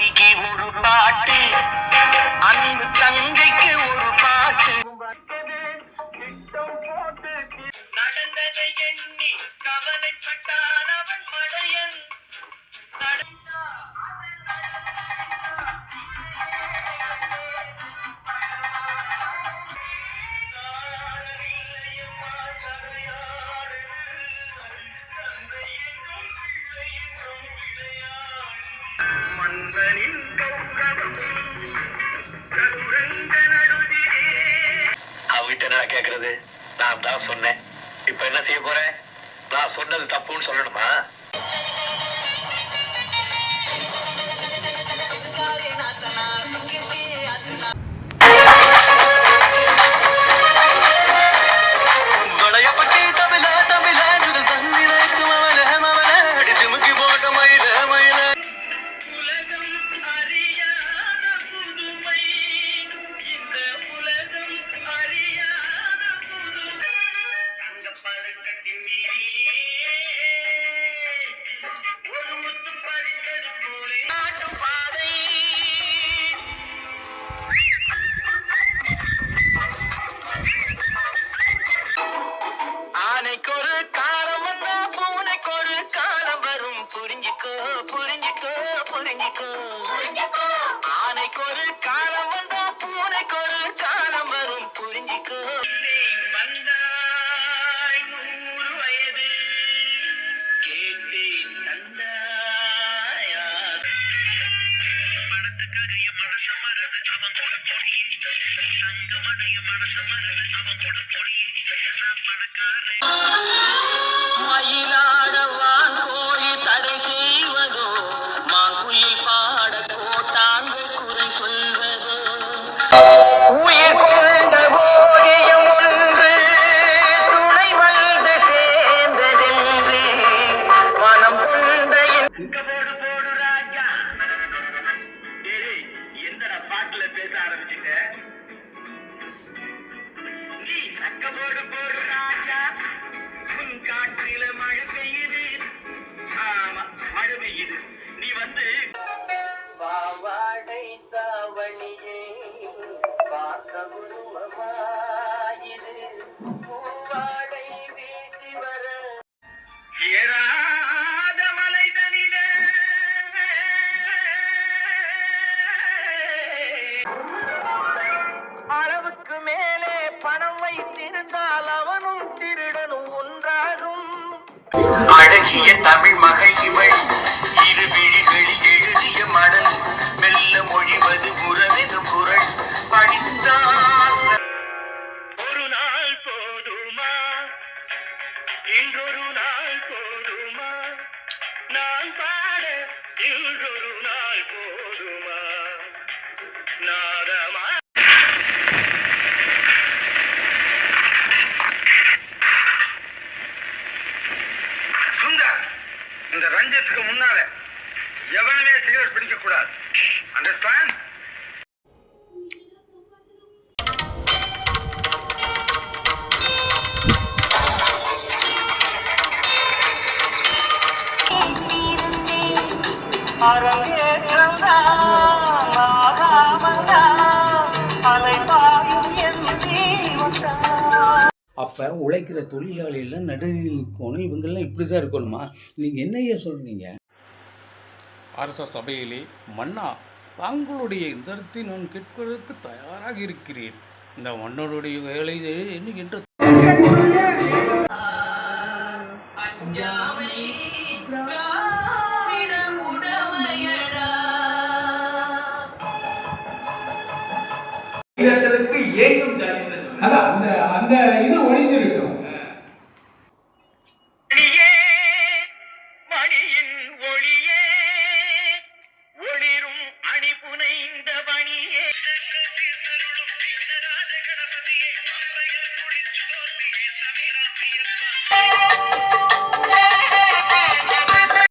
மனைவிக்கு ஒரு பாட்டு. அன்பு தங்கைக்கு ஒரு பாட்டு. நடந்ததை எண்ணி கவலைப்பட்டான் அவன் மடையன் அவகிட்ட கேக்குறது? நான் தான் சொன்னேன். இப்ப என்ன செய்ய போறேன் நான் சொன்னது தப்புன்னு சொல்லணுமா? ஆனைக்கு ஒரு காலம் வந்தா பூனைக்கு ஒரு காலம் வரும். புரிஞ்சுக்கோ. வந்தாய் நூறு வயது. கேட்டேன் தந்தாயா. பணத்துக்காக என் மனச மறந்து அவன் கூட போடி. தங்கமடைய மனச மறந்து அவன் கூட போடி. நான் பணக்காரன் மயிலாடவான் கோழி தடை பேச ஆரம்பிச்சுட்ட நீ சக்க போடு போடு ராஜா. உன் காற்றில மழை பெய்யுது. ஆமா மழை பெய்யுது. நீ வந்து பாவாடை சாவணியே பார்க்க உருவமாயிரு. அழகிய தமிழ் மகள் இவள் சிகரெட் பிடிக்க கூடாது. அண்டர்ஸ்டாண்ட் அப்போ உழைக்கிற தொழிலாளிகள் நடுவில் நிற்கணும். இவங்கெல்லாம் இப்படி தான் இருக்கணுமா? நீங்கள் என்னையா சொல்கிறீங்க அரச சபையிலே மன்னா தாங்களுடைய இந்த நான் கேட்பதற்கு தயாராக இருக்கிறேன் இந்த மன்னருடைய வேலை எண்ணுகின்ற ஏங்கும் அந்த அந்த